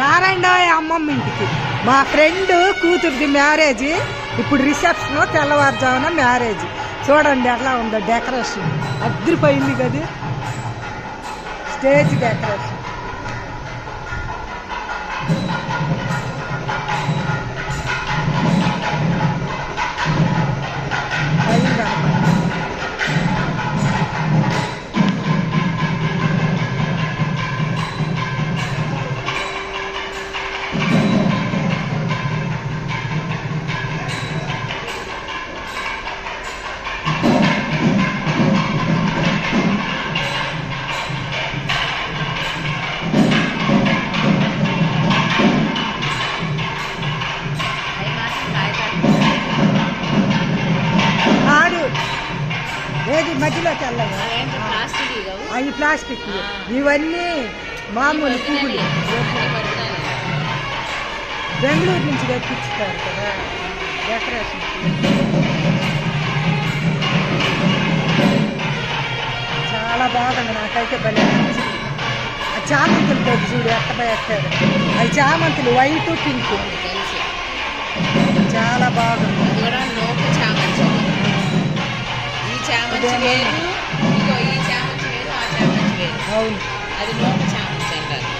రారండి అమ్మమ్మ ఇంటికి. మా ఫ్రెండ్ కూతురిది మ్యారేజ్. ఇప్పుడు రిసెప్షన్ తెల్లవారుజామున మ్యారేజ్. చూడండి ఎట్లా ఉందో డెకరేషన్. అద్దరిపోయింది కదా స్టేజ్ డెకరేషన్. మధ్యలోకి వెళ్ళగా అవి ప్లాస్టిక్ ఇవన్నీ మామూలు పువ్వులు బెంగళూరు నుంచి తెప్పించుతారు కదా. డెకరేషన్. చాలా బాగుంది నాకైతే భలే ఆ చామంతులు తోటి చూడు ఎక్కడ ఎక్కారు. అవి చామంతులు వైట్ పింక్. చాలా బాగుంది. అవును. అది నోక చామంతి అంటారు.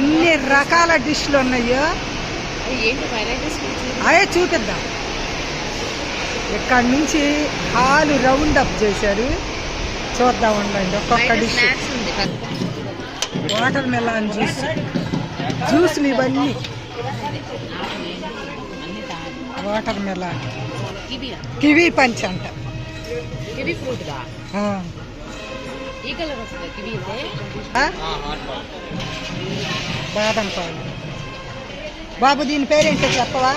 ఎన్ని రకాల డిష్లు ఉన్నాయో. అది చూపిద్దాం. ఇక్కడ నుంచి హాలు రౌండ్ అప్ చేశారు. చూద్దాం ఉండండి ఒక్కొక్క డిష్ వాటర్ మెలాన్ జ్యూస్ జ్యూస్లు ఇవన్నీ. వాటర్ మెలాన్ కివి పంచ్ అంట. Kiwi fruit. ఈ కలర్ వస్తుంది కివి? బాదం పాలు బాబు దీని పేరేంటో చెప్పవా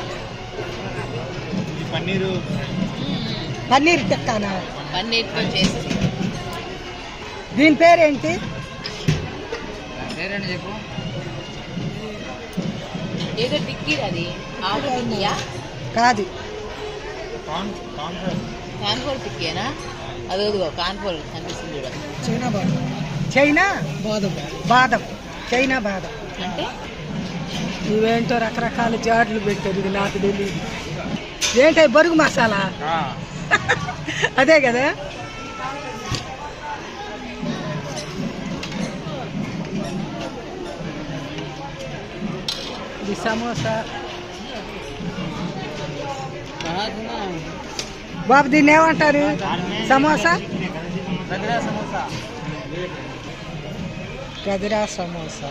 పన్నీరు పన్నీర్ టిక్కానా పన్నీర్తో చేసి దీని పేరేంటి పేరేంటి చెప్పు ఏదో టిక్కీ అది ఆలు కాదు కాన్ఫోర్ టిక్కీనా అదిగో కాన్పూర్ కనిపిస్తుంది చూడ. చైనా బాదం. చైనా? బాదం. బాదం. చైనా బాదం. అంటే? ఇవేంటో రకరకాల జాడ్లు పెట్టారు ఇది నాకు తెలియదు ఏంటి బరుగు మసాలా? అదే కదా? ఇది సమోసా. బాబు దీన్ని ఏమంటారు? సమోసా? గదిరా సమోసా.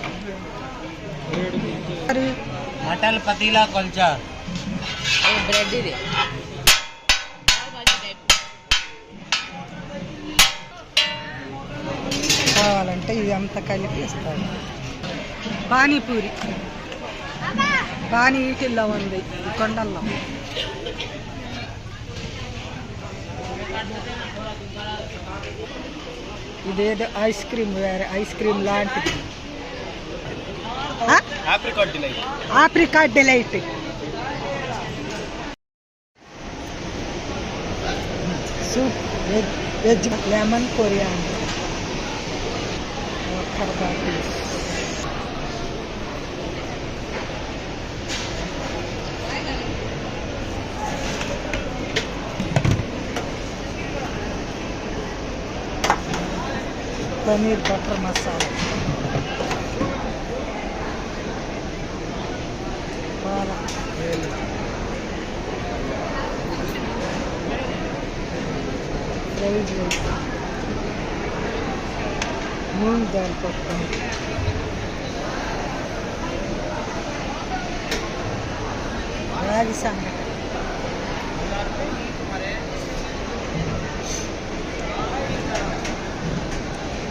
మరి మటన్ పతీలా కొల్చా బ్రెడ్ ఇది. కావాలంటే ఇది అంతా కలిపి ఇస్తాను. పానీపూరి. పానీ ఈటిల్లో ఉంది కొండల్లో. ಇದೇದು ice cream ice cream ಲಾಂಟಿದು apricot delight soup veg veg lemon Korea ಅಂತ पनीर बटर मसाला मूंग दाल पकवान रागी सांगत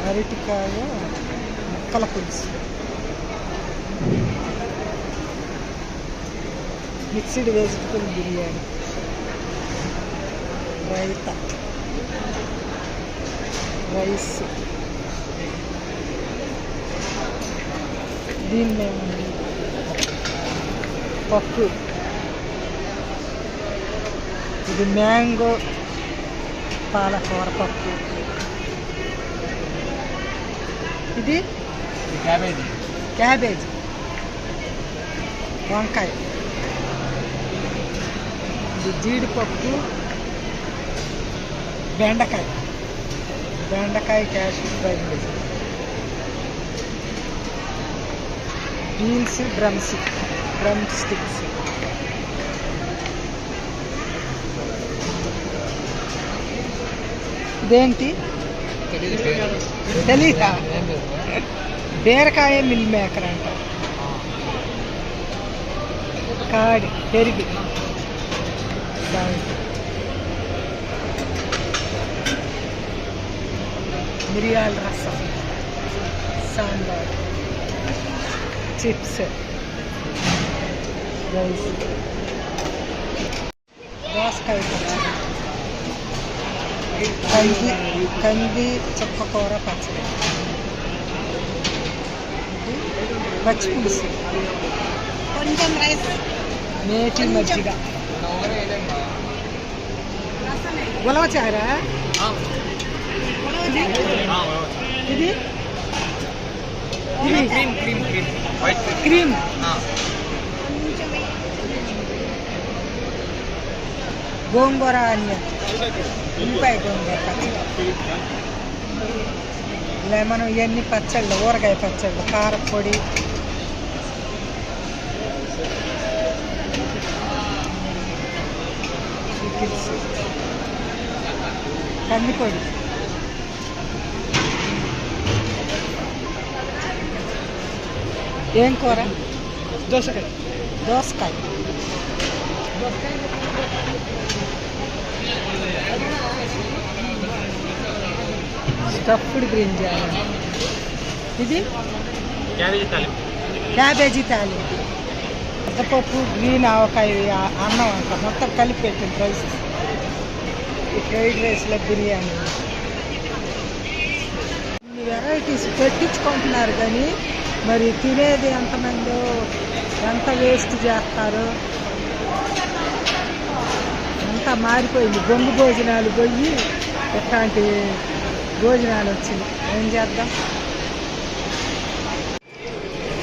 అరటికాయ ముక్కల పులుసు. Mixed vegetable biryani. Raita. Rice. దీన్ని పప్పు. ఇది మ్యాంగో పాలకూర పప్పు. ఇది? క్యాబేజీ. క్యాబేజ్. వంకాయ. ఇది జీడిపప్పు బెండకాయ. బెండకాయ cashew fry beans drums drumsticks. ఇదేంటి? चली था बेर का ये मिल में करंट कार्ड भी मिरियाल रसम सांबार चिप्स गाइस दस का కంది కంది చుక్కకూర పచ్చడి ఇది పచ్చి పులుసు కొంచెం రైస్ మేటి మజ్జిగ ఉలవచారా ఇది ఇది cream cream cream white cream గోంగూర ఆనియన్ ఉల్లిపాయ గోంగూర పచ్చడి లెమన్ ఇవన్నీ పచ్చళ్ళు ఊరగాయ పచ్చళ్ళు కారపొడి పికిల్స్ కందిపొడి ఏం కూర దోసకాయ దోసకాయ స్టఫ్డ్ బ్రింజాల్ ఇది? క్యాబేజీ తాలింపు. పెద్దపప్పు గ్రీన్ ఆవకాయ అన్నం అంట మొత్తం కలిపి పెట్టింది రైస్. ఈ ఫ్రైడ్ రైస్లో బిర్యానీ. ఇన్ని వెరైటీస్ పెట్టించుకుంటున్నారు కానీ మరి తినేది ఎంతమందో ఎంత వేస్ట్ చేస్తారు? అంతా మారిపోయింది. బొంగు భోజనాలు పోయి ఇట్లాంటి భోజనాలు వచ్చినాయి ఏం చేద్దాం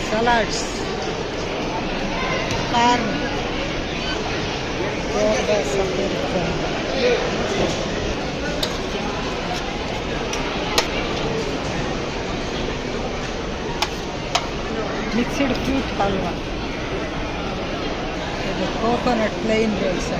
salads corn mixed fruit halwa coconut plain rice